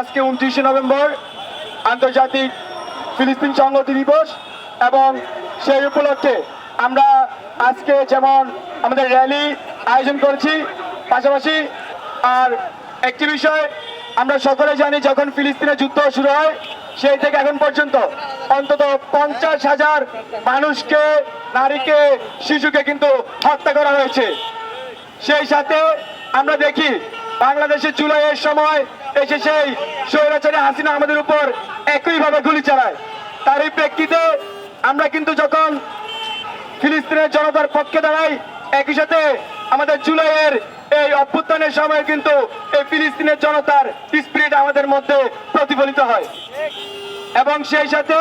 আজকে উনত্রিশে নভেম্বর আন্তর্জাতিক ফিলিস্তিন সংহতি দিবস এবং সেই উপলক্ষে আমরা আজকে যেমন আমাদের র্যালি আয়োজন করেছি, পাশাপাশি আর একটি বিষয় আমরা সকলে জানি, যখন ফিলিস্তিনে যুদ্ধ শুরু হয় সেই থেকে এখন পর্যন্ত অন্তত পঞ্চাশ হাজার মানুষকে, নারীকে, শিশুকে কিন্তু হত্যা করা হয়েছে। সেই সাথে আমরা দেখি বাংলাদেশে জুলাইয়ের সময় এসে সেই স্বৈরাচারী হাসিনা আমাদের উপর একইভাবে গুলি চালায়। তারই প্রেক্ষিতে আমরা কিন্তু যখন ফিলিস্তিনের জনতার পক্ষে দাঁড়াই, একই সাথে আমাদের জুলাইয়ের এই অভ্যুত্থানের সময় কিন্তু এই ফিলিস্তিনের জনতার স্পিরিট আমাদের মধ্যে প্রতিফলিত হয়। এবং সেই সাথে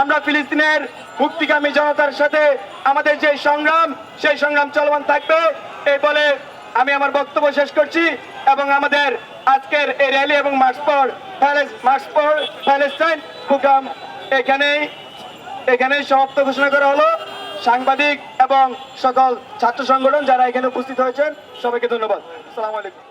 আমরা ফিলিস্তিনের মুক্তিকামী জনতার সাথে আমাদের যে সংগ্রাম, সেই সংগ্রাম চলমান থাকবে, এই বলে আমি আমার বক্তব্য শেষ করছি এবং আমাদের আজকের এই র্যালি এবং মার্চ পর প্যালেস্টাইন এখানেই এখানেই সমাপ্ত ঘোষণা করা হলো। সাংবাদিক এবং সকল ছাত্র সংগঠন যারা এখানে উপস্থিত হয়েছেন সবাইকে ধন্যবাদ। আসসালামু আলাইকুম।